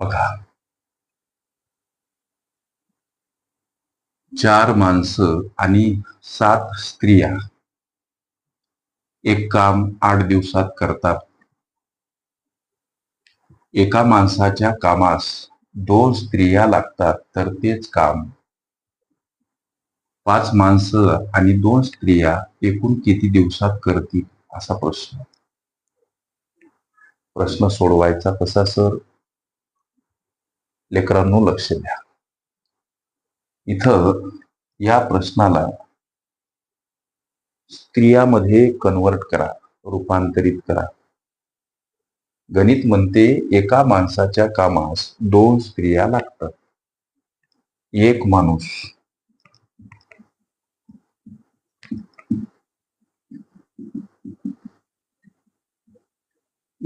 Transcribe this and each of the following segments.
बघा. चार माणसं आणि सात स्त्रिया एक काम आठ दिवसात करतात. एका माणसाच्या कामास दोन स्त्रिया लागतात तर तेच काम. पाच माणसं आणि दोन स्त्रिया एकूण किती दिवसात करतील असा प्रश्न. प्रश्न सोडवायचा कसा सर? लेकरांनो लक्ष द्या. इथं या प्रश्नाला स्त्रियामध्ये कन्वर्ट करा रूपांतरित करा. गणित म्हणते एका माणसाच्या कामास दोन स्त्रिया लागतात. एक माणूस.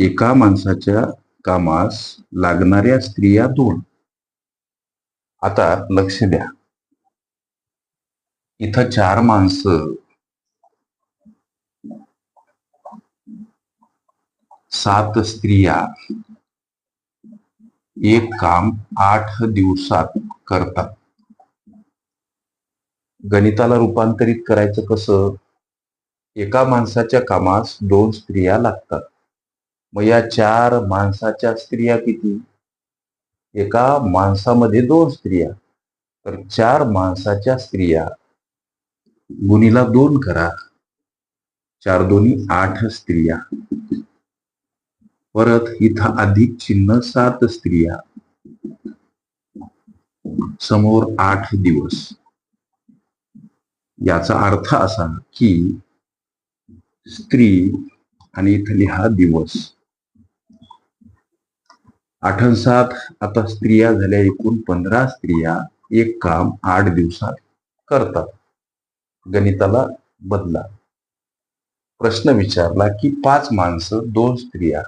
एका माणसाच्या कामास लागणाऱ्या स्त्रिया दोन. आता लक्ष द्या. इथं चार माणसं. सात स्त्रिया. एक काम आठ दिवसात करतात. गणिताला रूपांतरित करायचं कसं? एका माणसाच्या कामास दोन स्त्रिया लागतात. मग या चार माणसाच्या स्त्रिया किती? एका माणसामध्ये दोन स्त्रिया. तर चार माणसाच्या स्त्रिया. गुणीला दोन करा. चार दोन्ही आठ स्त्रिया. परत इथं अधिक चिन्ह सात स्त्रिया. समोर आठ दिवस. याचा अर्थ असा की स्त्री आणि इथं लिहा दिवस. आठनसात आता स्त्रिया झाल्या एकूण पंधरा स्त्रिया एक काम आठ दिवसात करतात. गणिताला बदला. प्रश्न विचारला की पाच माणसं दोन स्त्रिया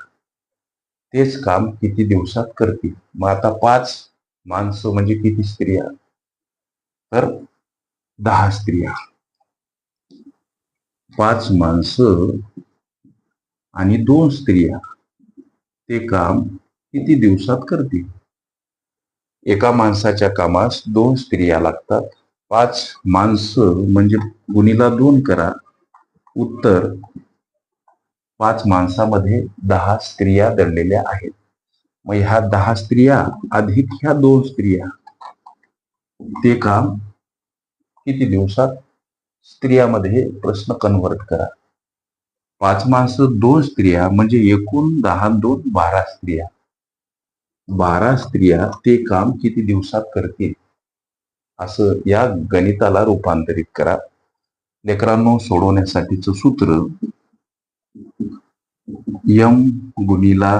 तेच काम किती दिवसात करतील? मग आता पाच माणसं म्हणजे किती स्त्रिया? तर दहा स्त्रिया. पाच माणसं आणि दोन स्त्रिया ते काम किती दिवसात करतील एका माणसाच्या कामास दोन स्त्रिया लागतात. पाच माणसं म्हणजे गुणीला दोन करा. उत्तर पाच माणसामध्ये दहा स्त्रिया दडलेल्या आहेत. मग ह्या दहा स्त्रिया अधिक ह्या दोन स्त्रिया. ते काम किती दिवसात? स्त्रियामध्ये प्रश्न कन्व्हर्ट करा. पाच माणसं दोन स्त्रिया म्हणजे एकूण दहा दोन बारा स्त्रिया. बारा स्त्रिया ते काम किती दिवसात करतील? असं या गणिताला रूपांतरित करा. लेकरांनो सोडवण्यासाठीचं सूत्र यम गुणिला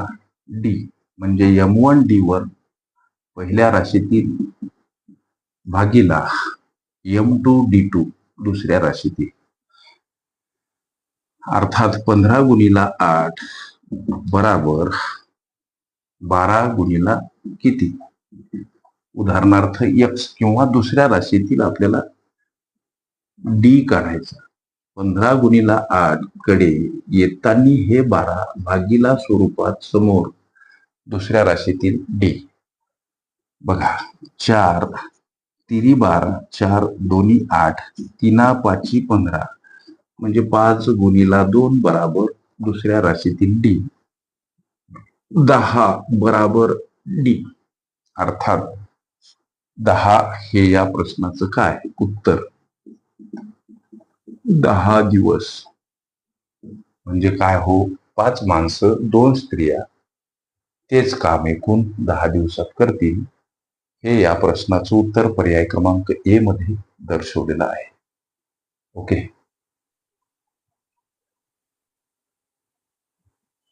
डी म्हणजे यम वन डी वर पहिल्या राशीतील भागीला यम टू डी टू दुसऱ्या राशीतील. अर्थात पंधरा गुणिला आठ बराबर बारा गुणीला किती? उदाहरणार्थ एक्स किंवा दुसऱ्या राशीतील आपल्याला डी काढायचा. पंधरा गुणीला आठकडे येतानी हे बारा भागीला स्वरूपात समोर दुसऱ्या राशीतील डी बघा चार तिरी बारा चार दोन्ही आठ तिना पाची पंधरा. म्हणजे पाच गुणीला दोन बराबर दुसऱ्या राशीतील डी दहा बराबर डी अर्थात दहा हे या प्रश्नाचं काय? उत्तर. दहा दिवस. म्हणजे काय हो? पाच माणसं दोन स्त्रिया. तेच काम एकूण दहा दिवसात करतील. हे या प्रश्नाचं उत्तर पर्याय क्रमांक ए मध्ये दर्शवलेलं आहे. ओके?